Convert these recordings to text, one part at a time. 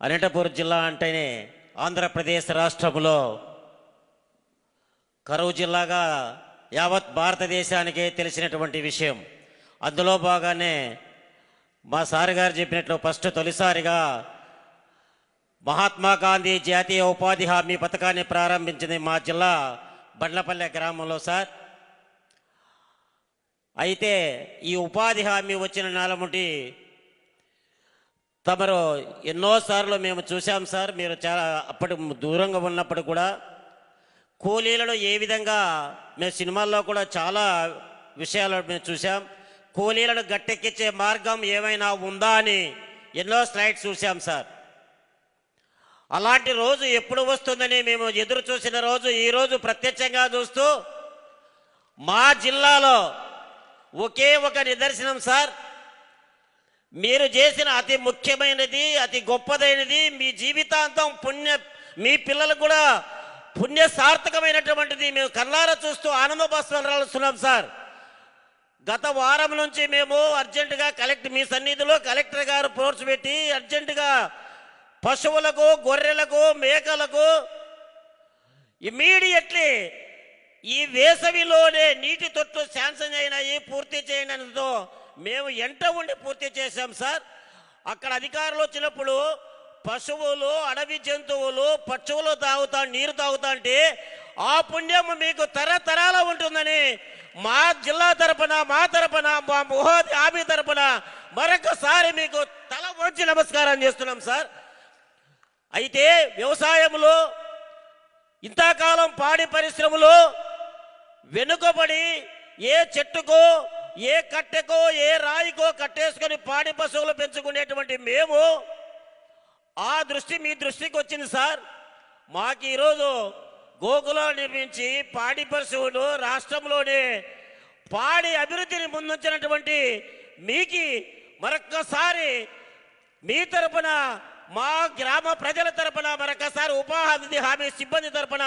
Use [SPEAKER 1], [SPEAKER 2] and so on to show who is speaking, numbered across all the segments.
[SPEAKER 1] అనంతపురం జిల్లా అంటేనే ఆంధ్రప్రదేశ్ రాష్ట్రంలో కరువు జిల్లాగా యావత్ భారతదేశానికే తెలిసినటువంటి విషయం. అందులో భాగానే మా సార్ గారు చెప్పినట్లు ఫస్ట్ తొలిసారిగా మహాత్మా గాంధీ జాతీయ ఉపాధి హామీ పథకాన్ని ప్రారంభించింది మా జిల్లా బండ్లపల్లె గ్రామంలో సార్. అయితే ఈ ఉపాధి హామీ వచ్చిన నాలముటి తమరు ఎన్నోసార్లు మేము చూసాం సార్ మీరు చాలా అప్పటి దూరంగా ఉన్నప్పుడు కూడా కూలీలను ఏ విధంగా మేము సినిమాల్లో కూడా చాలా విషయాలు మేము చూసాం కూలీలను గట్టెక్కించే మార్గం ఏమైనా ఉందా అని ఎన్నో స్లైడ్స్ చూసాం సార్. అలాంటి రోజు ఎప్పుడు వస్తుందని మేము ఎదురు చూసిన రోజు ఈరోజు ప్రత్యక్షంగా చూస్తూ మా జిల్లాలో ఒకే ఒక నిదర్శనం సార్ మీరు చేసిన అతి ముఖ్యమైనది అతి గొప్పదైనది మీ జీవితాంతం పుణ్య మీ పిల్లలకు కూడా పుణ్య సార్థకమైనటువంటిది మేము కల్లారా చూస్తూ ఆనంద భాస్వరం సార్. గత వారం నుంచి మేము అర్జెంటుగా కలెక్టర్ మీ సన్నిధిలో కలెక్టర్ గారు ఫోర్స్ పెట్టి అర్జెంటుగా పశువులకు గొర్రెలకు మేకలకు ఇమీడియట్లీ ఈ వేసవిలోనే నీటి తొట్లు శాంక్షన్ అయినాయి పూర్తి చేయడంతో మేము ఎంట ఉండి పూర్తి చేశాం సార్? అక్కడ అధికారులు వచ్చినప్పుడు పశువులు అడవి జంతువులు పశువులు తాగుతా నీరు తాగుతా అంటే ఆ పుణ్యం మీకు తరతరాల ఉంటుందని మా జిల్లా తరపున మా తరపున మా మోహోది ఆమె తరపున మరొకసారి మీకు తల వంచి నమస్కారం చేస్తున్నాం సార్. అయితే వ్యవసాయంలో ఇంతకాలం పాడి పరిశ్రమలో వెనుకబడి ఏ చెట్టుకో ఏ కట్టెకో ఏ రాయికో కట్టేసుకొని పాడి పశువులు పెంచుకునేటువంటి మేము ఆ దృష్టి మీ దృష్టికి వచ్చింది సార్. మాకు ఈరోజు గోకులం నిర్మించి పాడి పశువులు రాష్ట్రంలోనే పాడి అభివృద్ధిని ముందుంచినటువంటి మీకు మరొక్కసారి మీ తరపున మా గ్రామ ప్రజల తరపున మరొకసారి ఉపాధి హామీ సిబ్బంది తరపున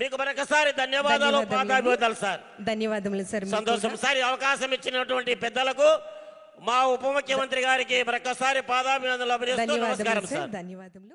[SPEAKER 1] మీకు మరొకసారి ధన్యవాదాలు. పాదాభివందనాలు సార్.
[SPEAKER 2] ధన్యవాదములు సార్
[SPEAKER 1] సంతోషం. సార్ అవకాశం ఇచ్చినటువంటి పెద్దలకు మా ఉప ముఖ్యమంత్రి గారికి మరొకసారి పాదాభివందనలు
[SPEAKER 2] ధన్యవాదములు
[SPEAKER 1] నమస్కారం సార్.
[SPEAKER 2] ధన్యవాదములు.